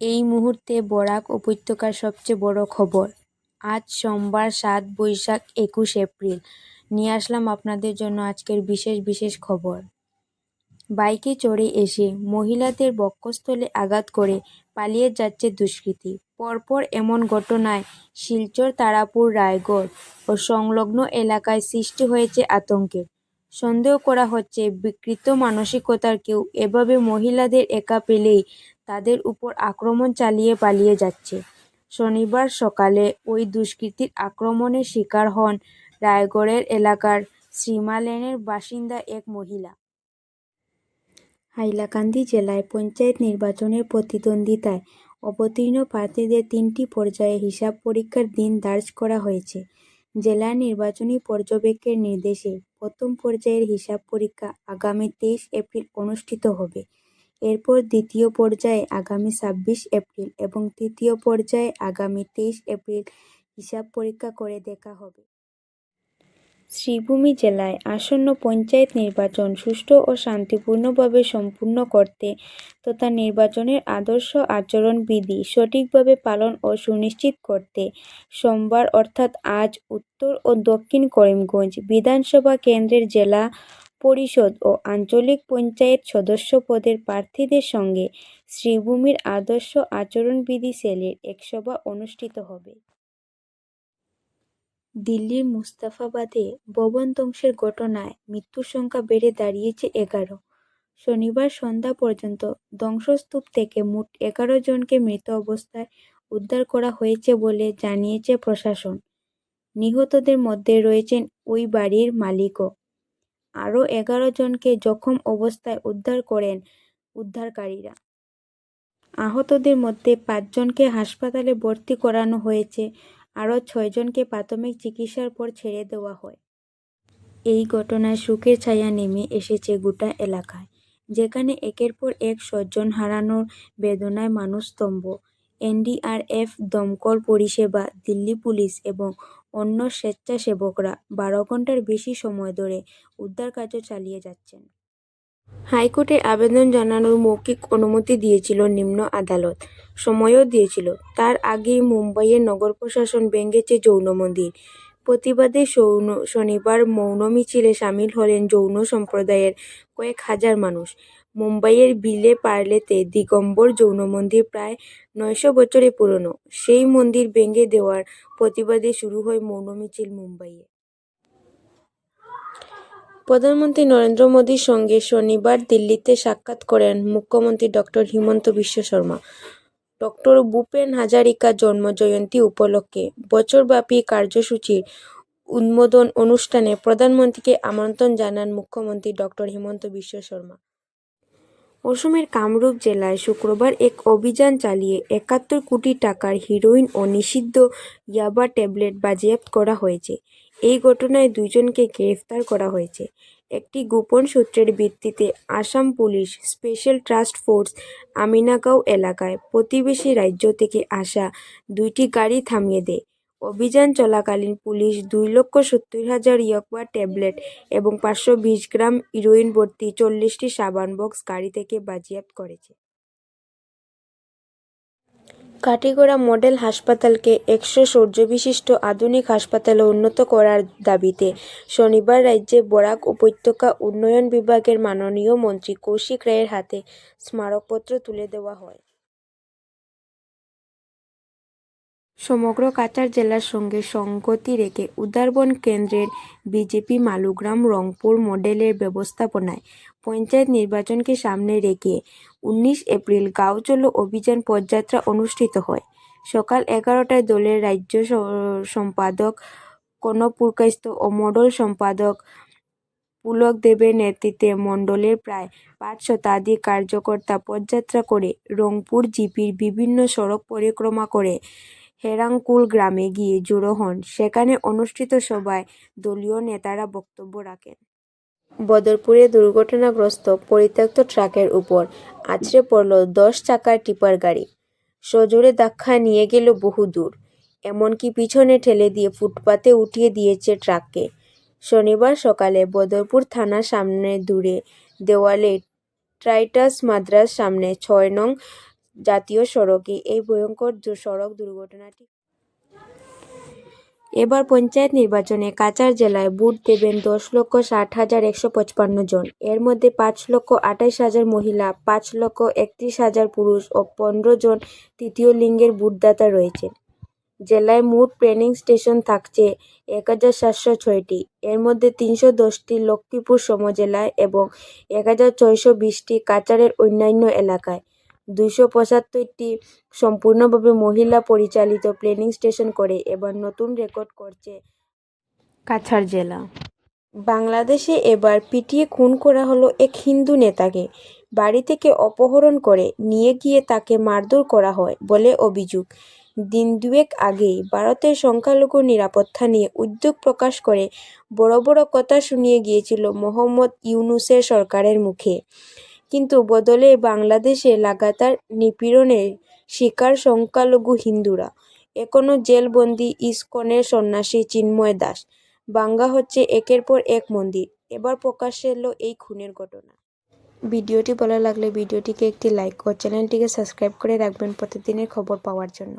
এই মুহূর্তে বরাক উপত্যকার সবচেয়ে বড় খবর। আজ সোমবার সাত বৈশাখ একুশ এপ্রিল। নিয়ে আসলাম আপনাদের জন্য আজকের বিশেষ বিশেষ খবর। বাইকে চড়ে এসে মহিলাদের বক্ষস্থলে আঘাত করে পালিয়ে যাচ্ছে দুষ্কৃতী। পরপর এমন ঘটনায় শিলচর, তারাপুর, রায়গড় ও সংলগ্ন এলাকায় সৃষ্টি হয়েছে আতঙ্কের সন্দেহ করা হচ্ছে, বিকৃত মানসিকতার কেউ এভাবে মহিলাদের একা পেলেই তাদের উপর আক্রমণ চালিয়ে পালিয়ে যাচ্ছে। শনিবার সকালে ওই দুষ্কৃতীর আক্রমণের শিকার হন রায়গড়ের এলাকার শ্রীমা লেনের বাসিন্দা এক মহিলা। হাইলাকান্দি জেলায় পঞ্চায়েত নির্বাচনের প্রতিদ্বন্দ্বিতায় অবতীর্ণ প্রার্থীদের তিনটি পর্যায়ে হিসাব পরীক্ষার দিন ধার্য করা হয়েছে। জেলা নির্বাচনী পর্যবেক্ষকের নির্দেশে প্রথম পর্যায়ের হিসাব পরীক্ষা আগামী তেইশ এপ্রিল অনুষ্ঠিত হবে। এরপর দ্বিতীয় পর্যায়ে আগামী ছাব্বিশ এপ্রিল এবং তৃতীয় পর্যায়ে আগামী তেইশ এপ্রিল হিসাব পরীক্ষা করে দেখা হবে। শ্রীভূমি জেলায় আসন্ন পঞ্চায়েত নির্বাচন সুষ্ঠু ও শান্তিপূর্ণভাবে সম্পূর্ণ করতে তথা নির্বাচনের আদর্শ আচরণবিধি সঠিকভাবে পালন ও সুনিশ্চিত করতে সোমবার অর্থাৎ আজ উত্তর ও দক্ষিণ করিমগঞ্জ বিধানসভা কেন্দ্রের জেলা পরিষদ ও আঞ্চলিক পঞ্চায়েত সদস্য পদের প্রার্থীদের সঙ্গে শ্রীভূমির আদর্শ আচরণবিধি সেলের এক সভা অনুষ্ঠিত হবে। দিল্লির মুস্তাফাবাদে ভবন ধ্বংসের ঘটনায় মৃত্যুর সংখ্যা বেড়ে দাঁড়িয়েছে এগারো। শনিবার সন্ধ্যা পর্যন্ত ধ্বংসস্তূপ থেকে মোট এগারো জনকে মৃত অবস্থায় উদ্ধার করা হয়েছে বলে জানিয়েছে প্রশাসন। নিহতদের মধ্যে রয়েছেন ওই বাড়ির মালিকও। আরও এগারো জনকে জখম অবস্থায় উদ্ধার করেন উদ্ধারকারীরা। আহতদের মধ্যে পাঁচজনকে হাসপাতালে ভর্তি করানো হয়েছে আরও ছয়জনকে প্রাথমিক চিকিৎসার পর ছেড়ে দেওয়া হয়। এই ঘটনায় শোকের ছায়া নেমে এসেছে গোটা এলাকায়, যেখানে একের পর এক স্বজন হারানোর বেদনায় মানুষ স্তম্ভ। এনডিআরএফ, দমকল পরিষেবা, দিল্লি পুলিশ এবং অন্য স্বেচ্ছাসেবকরা বারো ঘণ্টার বেশি সময় ধরে উদ্ধার কার্য চালিয়ে যাচ্ছেন। হাইকোর্টে আবেদন জানানোর মৌখিক অনুমতি দিয়েছিল নিম্ন আদালত। সময়ও দিয়েছিল। তার আগেই মুম্বাইয়ের নগর প্রশাসন ভেঙেছে যৌন মন্দির। প্রতিবাদে সৌন শনিবার মৌন মিছিলে সামিল হলেন যৌন সম্প্রদায়ের কয়েক হাজার মানুষ। মুম্বাইয়ের বিলে পার্লেতে দিগম্বর যৌন মন্দির প্রায় নয়শো বছরের পুরনো। সেই মন্দির ভেঙে দেওয়ার প্রতিবাদে শুরু হয় মৌন মিছিল মুম্বাইয়ে। প্রধানমন্ত্রী নরেন্দ্র মোদীর সঙ্গে শনিবার দিল্লিতে সাক্ষাৎ করেন মুখ্যমন্ত্রী ডক্টর হিমন্ত বিশ্ব শর্মা। ডক্টর ভূপেন হাজারিকা জন্মজয়ন্তী উপলক্ষে বছরব্যাপী কার্যসূচির উদ্বোধন অনুষ্ঠানে প্রধানমন্ত্রীকে আমন্ত্রণ জানান মুখ্যমন্ত্রী ডক্টর হিমন্ত বিশ্ব শর্মা। অসমের কামরূপ জেলায় শুক্রবার এক অভিযান চালিয়ে একাত্তর কোটি টাকার হিরোইন ও নিষিদ্ধ ইয়াবা ট্যাবলেট বাজেয়াপ্ত করা হয়েছে। এই ঘটনায় দুজনকে গ্রেফতার করা হয়েছে। একটি গোপন সূত্রের ভিত্তিতে Assam police special task force Aminagaon এলাকায় প্রতিবেশী রাজ্য থেকে আসা দুইটি গাড়ি থামিয়ে দেয়। অভিযান চলাকালীন পুলিশ দুই লক্ষ সত্তর হাজার ইয়াবা ট্যাবলেট এবং পাঁচশো বিশ গ্রাম হিরোইন ভর্তি চল্লিশটি সাবান বক্স গাড়ি থেকে বাজেয়াপ্ত করেছে। কাটিগড়া মডেল হাসপাতালকে একশো শয্যাবিশিষ্ট আধুনিক হাসপাতালে উন্নত করার দাবিতে শনিবার রাজ্যে বরাক উপত্যকা উন্নয়ন বিভাগের মাননীয় মন্ত্রী কৌশিক রায়ের হাতে স্মারকপত্র তুলে দেওয়া হয়। সমগ্র কাছাড় জেলার সঙ্গে সঙ্গতি রেখে উদারবন কেন্দ্রের বিজেপি মালুগ্রাম রংপুর মডেলের ব্যবস্থাপনায় পঞ্চায়েত নির্বাচনকে সামনে রেখে উনিশ এপ্রিল গাঁও চলো অভিযান পদযাত্রা অনুষ্ঠিত হয়। সকাল এগারোটায় দলের রাজ্য সম্পাদক কনক পুরকাইস্ত ও মডল সম্পাদক পুলক দেবের নেতৃত্বে মণ্ডলের প্রায় পাঁচ শতাধিক কার্যকর্তা পদযাত্রা করে রংপুর জিপির বিভিন্ন সড়ক পরিক্রমা করে হেরাংকুল গ্রামে গিয়ে জড়ো হন। সেখানে অনুষ্ঠিত সভায় দলীয় নেতারা বক্তব্য রাখেন। বদরপুরে দুর্ঘটনাগ্রস্ত পরিত্যক্ত ট্রাকের উপর আছড়ে পড়ল দশ চাকার টিপার গাড়ি। সজোরে ধাক্কা নিয়ে গেল বহু দূর। এমনকি পিছনে ঠেলে দিয়ে ফুটপাতে উঠিয়ে দিয়েছে ট্রাককে। শনিবার সকালে বদরপুর থানার সামনে দূরে দেওয়ালে ট্রাইটাস মাদ্রাস সামনে ছয় নং জাতীয় সড়কে এই ভয়ঙ্কর সড়ক দুর্ঘটনাটি এবার পঞ্চায়েত নির্বাচনে কাছাড় জেলায় ভোট দেবেন দশ লক্ষ ষাট হাজার একশো পঁচপান্ন জন। এর মধ্যে পাঁচ লক্ষ আঠাইশ হাজার মহিলা, পাঁচ লক্ষ একত্রিশ হাজার পুরুষ ও পনেরো জন তৃতীয় লিঙ্গের ভোটদাতা রয়েছে জেলায় মোট ট্রেনিং স্টেশন থাকছে এক হাজার সাতশো ছয়টি। এর মধ্যে তিনশো দশটি লক্ষ্মীপুর সমজেলায় এবং এক হাজার ছয়শো বিশটি কাছাড়ের অন্যান্য এলাকায়। দুইশো পঁচাত্তরটি সম্পূর্ণভাবে মহিলা পরিচালিত প্লেনিং স্টেশন করে এবার নতুন রেকর্ড করছে কাছাড় জেলা। বাংলাদেশে এবার পিটিয়ে খুন করা হলো এক হিন্দু নেতাকে। বাড়ি থেকে অপহরণ করে নিয়ে গিয়ে তাকে মারধর করা হয় বলে অভিযোগ। দিন দুয়েক আগেই ভারতের সংখ্যালঘু নিরাপত্তা নিয়ে উদ্যোগ প্রকাশ করে বড় বড় কথা শুনিয়ে গিয়েছিল মোহাম্মদ ইউনুসের সরকারের মুখে। কিন্তু বদলে বাংলাদেশে লাগাতার নিপীড়নের শিকার সংখ্যালঘু হিন্দুরা। এখনও জেলবন্দি ইসকনের সন্ন্যাসী চিন্ময় দাস। বাঙ্গা হচ্ছে একের পর এক মন্দির। এবার প্রকাশ্যে এলো এই খুনের ঘটনা। ভিডিওটি ভালো লাগলে ভিডিওটিকে একটি লাইক ও চ্যানেলটিকে সাবস্ক্রাইব করে রাখবেন প্রতিদিনের খবর পাওয়ার জন্য।